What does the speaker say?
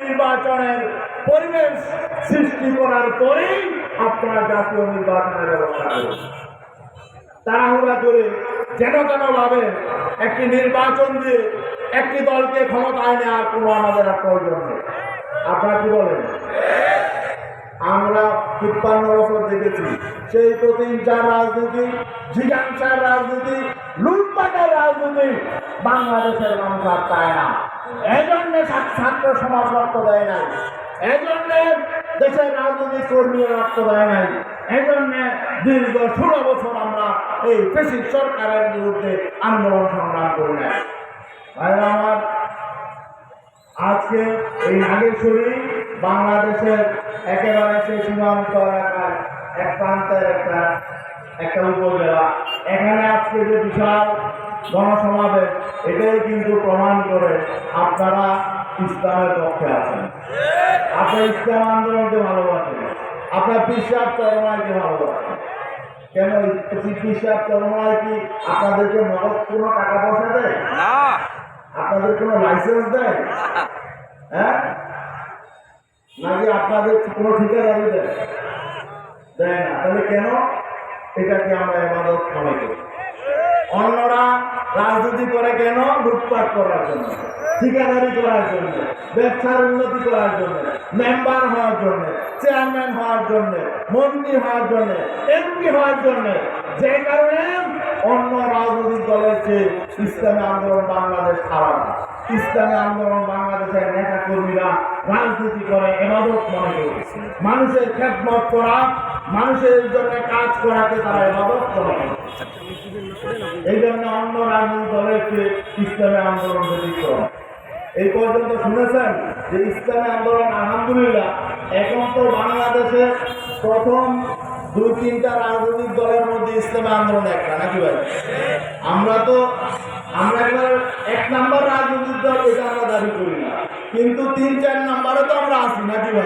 নির্বাচনের পরিবেশ সৃষ্টি করার পরেই আপনারা জাতীয় নির্বাচনের ব্যবস্থা করুন তাড়াহুড়া করে যেন কেন ভাবে, একটি নির্বাচন দিয়ে একটি দলকে ক্ষমতায় নেওয়ার কোনো আমাদের আর প্রয়োজন নেই। আপনারা কি বলেন? আমরা তিপ্পান্ন বছর দেখেছি, সেই প্রতিহিংসার রাজনীতি জিজ্ঞাসার রাজনীতি, লুটপাটের রাজনীতি বাংলাদেশের মানুষ আর চায় না। এই জন্যে ছাত্র সমাজ রক্ত দেয় নাই। এই জন্যে দেশের রাজনৈতিক কর্মীরা রক্ত দেয় নাই। এই জন্যে দীর্ঘ ষোলো বছর আমরা এই পেশি সরকারের বিরুদ্ধে আন্দোলন সংগ্রাম করি নাই। ভাইরা আমার, আজকে এই নাগেশ্বরী বাংলাদেশের একেবারে সেই সীমান্ত এলাকার এক প্রান্তের একটা একটা উপজেলা। এখানে আজকে যে বিশাল গণসমাবেশ এটাই কিন্তু প্রমাণ করে আপনারা ইসলামের পক্ষে আছেন। আপনার ইসলাম আন্দোলনকে ভালোবাসেন আপনার পিসাব চরমাইকে ভালোবাসেন। কেন পিসাব চরমাই কি আপনাদেরকে নগদ কোনো টাকা পয়সা দেয়? আপনাদের কোনো লাইসেন্স দেয়? হ্যাঁ? নাকি আপনাদের কোনো ঠিকাদারি দেয়? দেয় না। তাহলে কেন? এটাকে আমরা এবাদত মনে করি? অন্যরা রাজনীতি করে কেন? লুটপাট করার জন্য, ঠিকাদারি করার জন্য, ব্যবসার উন্নতি করার জন্য মেম্বার হওয়ার জন্য চেয়ারম্যান হওয়ার জন্য, মন্ত্রী হওয়ার জন্য এমপি হওয়ার জন্য, যে কারণে অন্য রাজনৈতিক দলের চেয়ে ইসলামী আন্দোলন বাংলাদেশ খারাপ ইসলামী আন্দোলন বাংলাদেশের নেতা কর্মীরা রাজনীতি করে, এবাদত মনে করে। মানুষের খেদমত করা, মানুষের জন্য কাজ করাকে তারা এবাদত করে। এই জন্য অন্য রাজনৈতিক দলের চেয়ে ইসলামী আন্দোলন ব্যতিক্রম এই পর্যন্ত শুনেছেন যে ইসলামী আন্দোলন, আলহামদুলিল্লাহ, এখন তো বাংলাদেশে প্রথম দুই, তিনটা রাজনৈতিক দলের মধ্যে ইসলামী আন্দোলন একটা, নাকি ভাই? আমরা তো, আমরা একবার এক নাম্বার রাজনৈতিক দল এটা আমরা দাবি করি না কিন্তু তিন চার নাম্বারে তো আমরা আছি নাকি ভাই